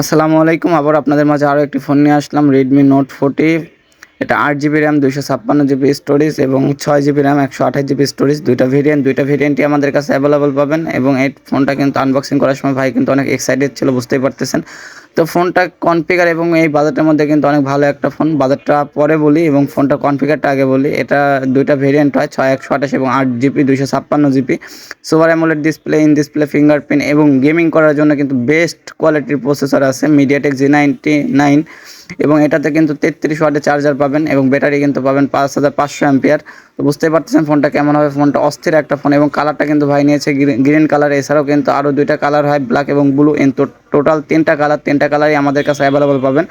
আসসালামু আলাইকুম। আবার আপনাদের মাঝে আরও একটি ফোন নিয়ে আসলাম রেডমি নোট ফোর্টি এটা আট জিবি র্যাম দুইশো ছাপ্পান্ন জিবি স্টোরেজ এবং ছয় জিবি র্যাম একশো আঠাশ জিবি স্টোরেজ দুইটা ভেরিয়েন্ট দুইটা ভেরিয়েন্টই আমাদের কাছে অ্যাভেলেবল পাবেন এবং এই ফোনটা কিন্তু আনবক্সিং করার সময় ভাই কিন্তু অনেক এক্সাইটেড ছিল, বুঝতেই পারতেছেন। তো ফোনটা কনফিগার এবং এই বাজেটের মধ্যে কিন্তু অনেক ভালো একটা ফোন বাজেটটা পরে বলি এবং ফোনটা কনফিগারটা আগে বলি। এটা দুইটা ভেরিয়েন্ট হয়, ছয় একশো আঠাশ এবং আট জিবি দুইশো ছাপ্পান্ন GB super AMOLED display in display fingerprint এবং গেমিং করার জন্য কিন্তু বেস্ট কোয়ালিটির প্রসেসর আছে মিডিয়াটেক জি নাইনটি নাইন এবং এটাতে কিন্তু তেত্রিশ ওয়াটের চার্জার পাবেন এবং ব্যাটারি কিন্তু পাবেন পাঁচ হাজার পাঁচশো অ্যাম্পিয়ার তো বুঝতেই পারতেছেন ফোনটা কেমন হবে? ফোনটা অস্থির একটা ফোন এবং কালারটা কিন্তু ভাই নিয়েছে গ্রিন কালার এছাড়াও কিন্তু আরও দুইটা কালার হয় ব্ল্যাক এবং ব্লু এন টোটাল তিনটা কালার তিনটা কালারই আমাদের কাছে অ্যাভেলেবল পাবেন।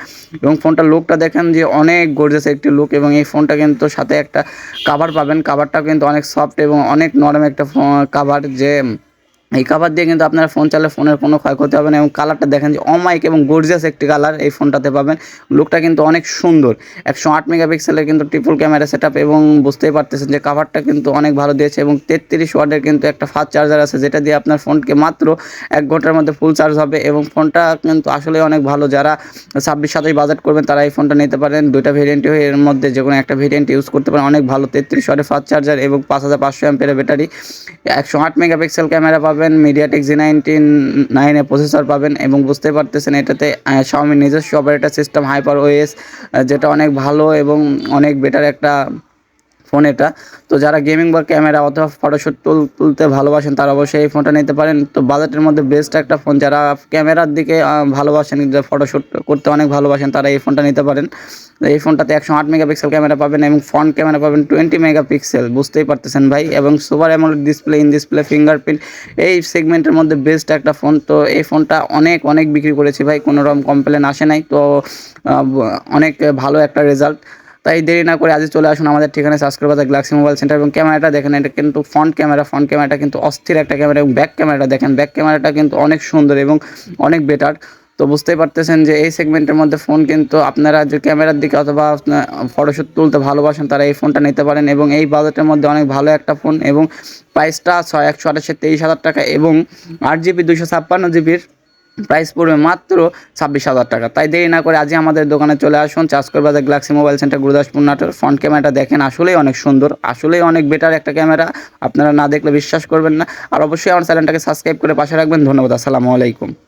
এবং ফোনটার লুকটা দেখেন যে অনেক গর্জেস একটি লুক এবং এই ফোনটা কিন্তু সাথে একটা কাভার পাবেন। কাভারটাও কিন্তু অনেক সফট এবং অনেক নরম একটা কাভার যে এই কাভার দিয়ে কিন্তু আপনার ফোন চালে ফোনের কোনো ক্ষয়ক্ষতি হবে না এবং কালারটা দেখেন যে অমাইক এবং গর্জিয়াস একটি কালার এই ফোনটাতে পাবেন। লুকটা কিন্তু অনেক সুন্দর। একশো আট মেগাপিক্সেলের কিন্তু ট্রিপল ক্যামেরা সেট এবং বুঝতেই পারতেছেন যে কাভারটা কিন্তু অনেক ভালো দিয়েছে এবং তেত্রিশ ওয়ার্ডের কিন্তু একটা ফাস্ট চার্জার আছে, যেটা দিয়ে আপনার ফোনকে মাত্র এক ঘণ্টার মধ্যে ফুল চার্জ হবে এবং ফোনটা কিন্তু আসলে অনেক ভালো। যারা ছাব্বিশ, সাতাশ বাজেট করবেন, তারা এই ফোনটা নিতে পারেন। দুইটা ভেরিয়েন্টই এর মধ্যে যে কোনো একটা ভেরিয়েন্ট ইউজ করতে পারেন। অনেক ভালো, তেত্রিশ ওয়াটের ফাস্ট চার্জার এবং পাঁচ হাজার পাঁচশো অ্যাম্পের ব্যাটারি একশো আট মেগাপিক্সেল ক্যামেরা পাবেন। মিডিয়াটেক জি নাইনটিন নাইনে প্রসেসর পাবেন এবং বুঝতে পারতেছেন এটাতে শাওমির নিজস্ব অপারেটার সিস্টেম হাইপার ওএস যেটা অনেক ভালো এবং অনেক বেটার একটা ফোন এটা। তো যারা গেমিং বা ক্যামেরা অথবা ফটোশ্যুট তুল তুলতে ভালোবাসেন, তারা অবশ্যই এই ফোনটা নিতে পারেন। তো বাজেটের মধ্যে বেস্ট একটা ফোন যারা ক্যামেরার দিকে ভালোবাসেন, যে ফটোশ্যুট করতে অনেক ভালোবাসেন, তারা এই ফোনটা নিতে পারেন। এই ফোনটাতে একশো আট মেগাপিক্সেল ক্যামেরা পাবেন এবং ফ্রন্ট ক্যামেরা পাবেন টোয়েন্টি মেগাপিক্সেল বুঝতেই পারতেছেন ভাই। এবং super AMOLED display in display fingerprint এই সেগমেন্টের মধ্যে বেস্ট একটা ফোন তো এই ফোনটা অনেক অনেক বিক্রি করেছি ভাই, কোনো রকম কমপ্লেন আসে নাই। তো অনেক ভালো একটা রেজাল্ট তাই দেরি না করে আজই চলে আসুন আমাদের ঠিকানায় সাবস্ক্রাইব বাজার গ্লাক্সি মোবাইল সেন্টার এবং ক্যামেরাটা দেখেন, এটা কিন্তু ফ্রন্ট ক্যামেরা ফ্রন্ট ক্যামেরাটা কিন্তু অস্থির একটা ক্যামেরা এবং ব্যাক ক্যামেরাটা দেখেন ব্যাক ক্যামেরাটা কিন্তু অনেক সুন্দর এবং অনেক বেটার তো বুঝতেই পারতেছেন যে এই সেগমেন্টের মধ্যে ফোন কিন্তু আপনারা যে ক্যামেরার দিকে অথবা ফটোশ্যুট তুলতে ভালোবাসেন, তারা এই ফোনটা নিতে পারেন এবং এই বাজেটের মধ্যে অনেক ভালো একটা ফোন এবং প্রাইসটা ছয়, একশো, আঠাশে, তেইশ হাজার টাকা এবং আট জিবি দুশো ছাপ্পান্ন জিবির প্রাইস পড়বে মাত্র ছাব্বিশ হাজার টাকা। তাই দেরি না করে আজই আমাদের দোকানে চলে আসুন চাষ করবে Galaxy mobile centre, Gurudaspur Natore. Front ক্যামেরাটা দেখেন, আসলেই অনেক সুন্দর, আসলেই অনেক বেটার একটা ক্যামেরা। আপনারা না দেখলে বিশ্বাস করবেন না। আর অবশ্যই আমার চ্যানেলটাকে সাবস্ক্রাইব করে পাশে রাখবেন। ধন্যবাদ, আসসালামু আলাইকুম।